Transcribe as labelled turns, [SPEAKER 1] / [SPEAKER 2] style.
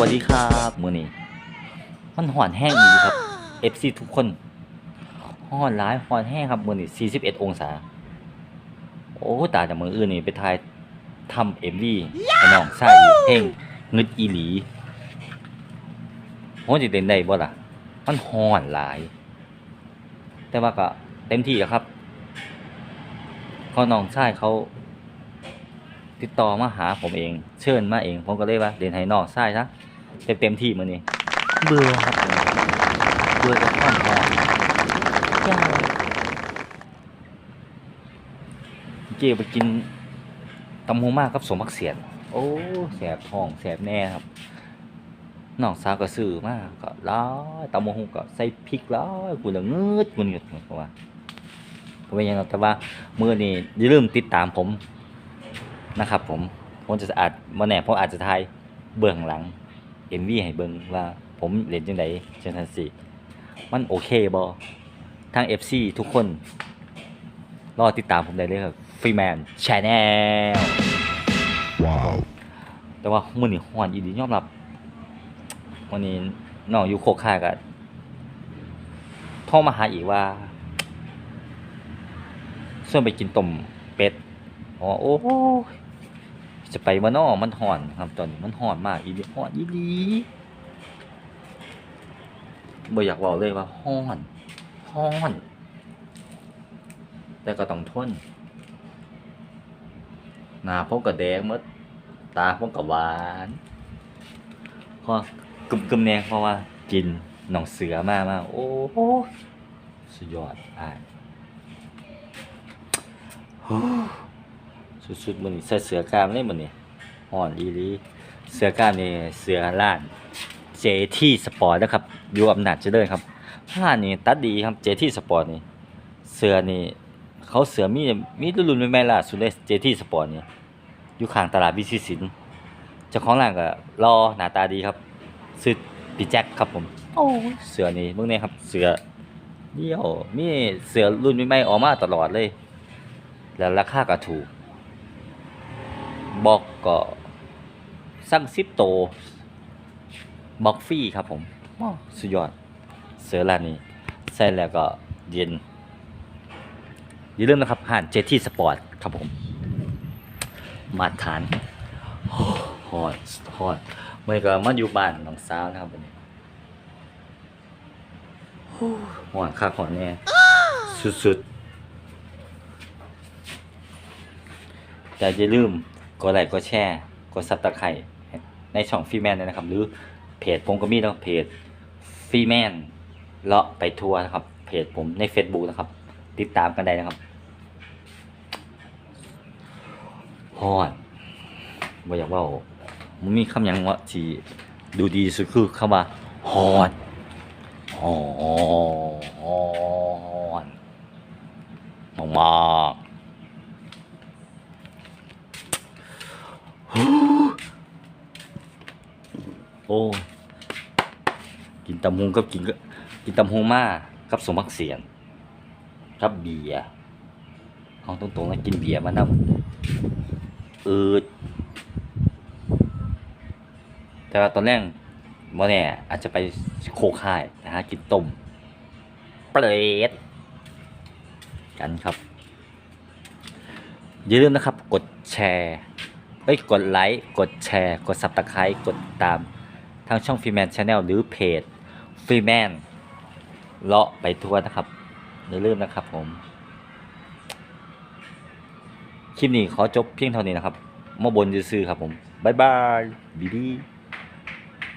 [SPEAKER 1] วัสดีครับมือนี้มันห่อนแห้งอีกครับ FC ทุกคนห่อนร้ายห่อนแห้งครับมือนี้41 องศา โอ้ตายแต่มืออื่นนี่ไปถ่ายทำเอ็มวีไอ้น้องใส่เพลงงึดอีหลีโหจิเต้นได้บ่ล่ะ มันห่อนหลาย แต่ว่าก็เต็มที่แล้วครับเพอน้องชายเขา ติดต่อมาหาผมเอง เชิญมาเอง ผมก็เลยว่าเรียนให้น้องชายซะเต็มเต็มที่มือนี้เบื่อครับผมเบื่อจะข้ามพอจ้าเกี่ยวไปกินตำหูมากครับสมพักเสียนโอ้แสบท้องแสบแน่ครับน้องสาวก็ซื้อมากก็ร้ายตำหูก็ใส่พริกร้ายกูละเงืดกูเงืดเพราะว่าเพราะว่าอย่างนั้นแต่ว่ามือนี้อย่าลืมติดตามผม นะครับ ผมผมจะอาจมาแหน่ผมอาจจะทายเบื้องหลังเอ็มวีให้เบิ่งว่าผมเล่นจังไดจังซั่นสิมันโอเคบ่ทาง FC ทุกคน รอติดตามผมได้เลยครับฟรีแมนชาแนล
[SPEAKER 2] Wow.
[SPEAKER 1] แต่ว่ามื้อนี้ฮ้อนอีหลียอมรับวันนี้น้องอยู่โคกค่ายก็โทรมาหาอีกว่าชวนไปกินต้มเป็ด อ๋อ โอ้ย จะไปบ่น้อมันฮ้อนครับตอนนี้มันฮ้อนมากอีหลีฮ้อนอีหลีบ่อยากเว้าเลยว่าฮ้อนฮ้อน แต่ก็ต้องทนหน้าผมก็แดงมดตาผมก็หวานเพอกึมกึมแนงเพราะว่ากินหนองเสือมากมากโอ้โหสุดยอดอ่านโอ้ สุดๆมันนี่ใส่เสือกามเลยมันนี่ห่อนอีลีเสือกามนี่เสือล้านเจที่สปอร์ตนะครับอยู่อำนาจเจริญครับผ้านี่ตัดดีครับเจที่สปอร์ตนี่เสือนี่เขาเสือมีมีรุ่นๆใหม่ๆล่ะสุดเลยเจที่สปอร์ตนี่อยู่ข้างตลาดวิชิตศิลป์เจ้าของร้านก็รอหน้าตาดีครับซื้อพี่แจ็คครับผมโอ้เสือนี่เมื่อนี้ครับเสือเดี่ยวมีเสือรุ่นใหม่ๆออกมาตลอดเลย แล้วราคาก็ถูก บอกก็สั่งซิปโตบอกฟรีครับผมสุดยอด เสือร้านนี้ใส่แล้วก็เย็นอย่าลืมนะครับห่านเจที่สปอร์ตครับผม มาตรฐานฮอดฮอดเมื่อก็มาอยู่บ้านน้องสาวนะครับวันนี้ฮอดคักฮอดแน่สุดๆแต่อย่าลืม กดไลค์กดแชร์กดซับตะไคร่ในช่องฟรีแมนด้วยนะครับ หรือเพจผมก็มีนะเพจฟรีแมนเลาะไปทัวร์นะครับ เพจผมใน Facebook นะครับ ติดตามกันได้นะครับฮอดบ่อยากว่ามันมีคำยังว่าที่ดูดีสุดคือคำว่าฮอดฮอดมากมาก โอ้ กินตำฮงกับกินก็กินตำฮงมากับสมักเสียนกับเบียร์เอาตรงๆแล้วกินเบียร์มานำอืดแต่ว่าตอนแรกบ่แน่อาจจะไปโคค่ายนะฮะกินต้มเปรตกันครับ อย่าลืมนะครับ กดแชร์เอ้ยกดไลค์ กดแชร์ กด subscribe กดตาม ทางช่องฟรีแมนชาแนลหรือเพจฟรีแมนเลาะไปทั่วนะครับอย่าลืมนะครับผม คลิปนี้ขอจบเพียงเท่านี้นะครับมาบนซื้อครับผม บ๊ายบายบีบี